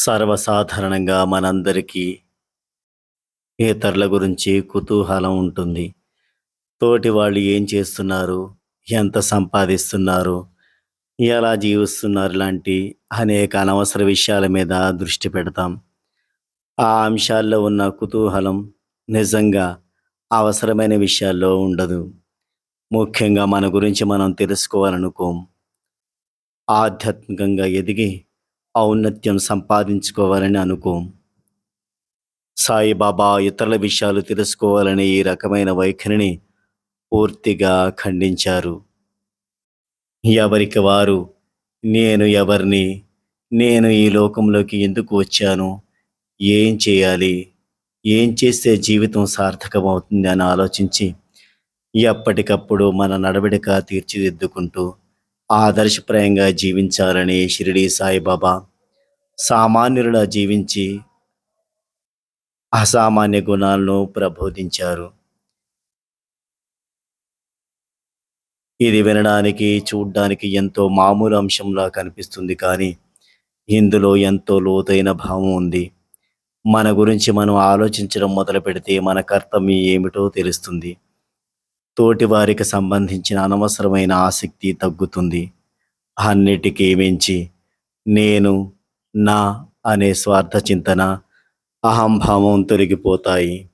సర్వసాధారణంగా మనందరికీ ఇతరుల గురించి కుతూహలం ఉంటుంది. తోటి వాళ్ళు ఏం చేస్తున్నారు? ఎంత సంపాదిస్తున్నారు? ఎలా జీవిస్తున్నారు? లాంటి అనేక అనవసర విషయాల మీద దృష్టి పెడతాం. ఆ అంశాల్లో ఉన్న కుతూహలం నిజంగా అవసరమైన విషయాల్లో ఉండదు. ముఖ్యంగా మన గురించి మనం తెలుసుకోవాలనుకోం. ఆధ్యాత్మికంగా ఎదిగి ఔన్నత్యం సంపాదించుకోవాలని అనుకోం. సాయిబాబా ఇతరుల విషయాలు తెలుసుకోవాలనే ఈ రకమైన వైఖరిని పూర్తిగా ఖండించారు. ఎవరికి వారు నేను ఎవరిని? నేను ఈ లోకంలోకి ఎందుకు వచ్చాను? ఏం చేయాలి? ఏం చేస్తే జీవితం సార్థకమవుతుంది అని ఆలోచించి ఎప్పటికప్పుడు మన నడవడిక తీర్చిదిద్దుకుంటూ ఆదర్శప్రాయంగా జీవించాలని షిరిడి సాయిబాబా సామాన్యుడిలా జీవించి అసామాన్య గుణాలను ప్రబోధించారు. ఇది వినడానికి, చూడ్డానికి ఎంతో మామూలు అంశంలా కనిపిస్తుంది కానీ ఇందులో ఎంతో లోతైన భావం ఉంది. మన గురించి మనం ఆలోచించడం మొదలుపెడితే మన కర్తవ్యం ఏమిటో తెలుస్తుంది. తోటివారికి సంబంధించిన అనవసరమైన ఆసక్తి తగ్గుతుంది. అన్నిటికీ మించి నేను, నా అనే స్వార్థ చింతన, అహంభావం తొలగిపోతాయి.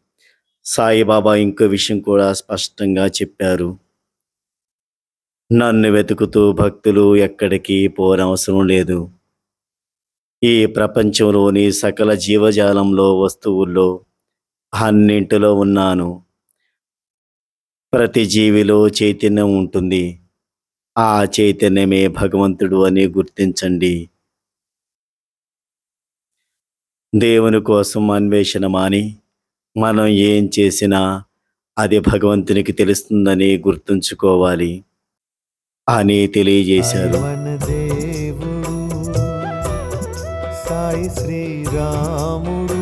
సాయిబాబా ఇంకో విషయం కూడా స్పష్టంగా చెప్పారు. నన్ను వెతుకుతూ భక్తులు ఎక్కడికి పోనవసరం లేదు. ఈ ప్రపంచంలోని సకల జీవజాలంలో వస్తువుల్లో అన్నింటిలో ఉన్నాను. ప్రతి జీవిలో చైతన్యం ఉంటుంది. ఆ చైతన్యమే భగవంతుడు అని గుర్తించండి. దేవుని కోసం అన్వేషణ మాని మనం ఏం చేసినా అది భగవంతునికి తెలుస్తుందని గుర్తుంచుకోవాలి అని తెలియజేశారు. సాయి శ్రీరాముడు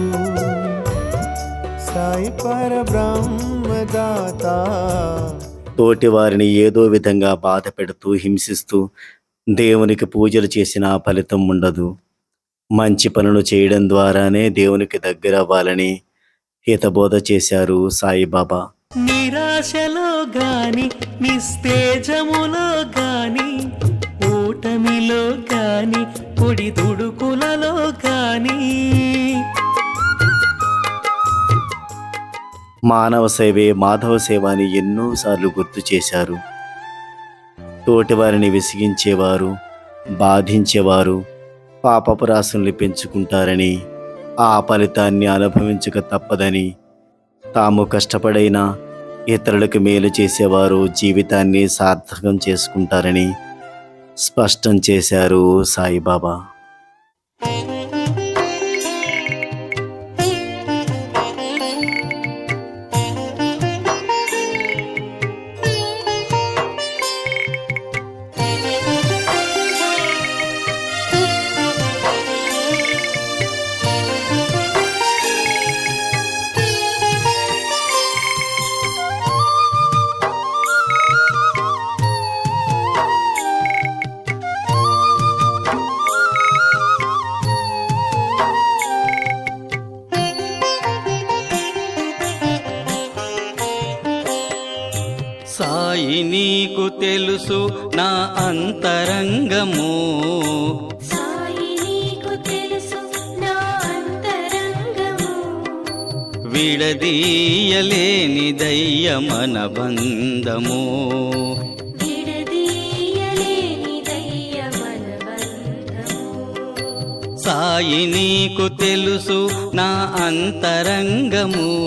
సాయి పరబ్రహ్మదాత తోటి వారిని ఏదో విధంగా బాధ పెడుతూ హింసిస్తూ దేవునికి పూజలు చేసిన ఫలితం ఉండదు. మంచి పనులు చేయడం ద్వారానే దేవునికి దగ్గర అవ్వాలని హితబోధ చేశారు సాయిబాబా. నిరాశలో గాని నిస్తేజములో గాని ఓటమిలో గాని పొడి దుడుకులలో గాని మానవ సేవే మాధవ సేవ అని ఎన్నోసార్లు గుర్తు చేశారు. తోటివారిని విసిగించేవారు, బాధించేవారు పాపపురాసుల్ని పెంచుకుంటారని, ఆ ఫలితాన్ని అనుభవించక తప్పదని, తాము కష్టపడైనా ఇతరులకు మేలు చేసేవారు జీవితాన్ని సార్థకం చేసుకుంటారని స్పష్టం చేశారు సాయిబాబా. సాయి నీకు తెలుసు నా అంతరంగము. విడదీయలేని విడదీయలేని దయ్యమన బంధము. సాయి నీకు తెలుసు నా అంతరంగము.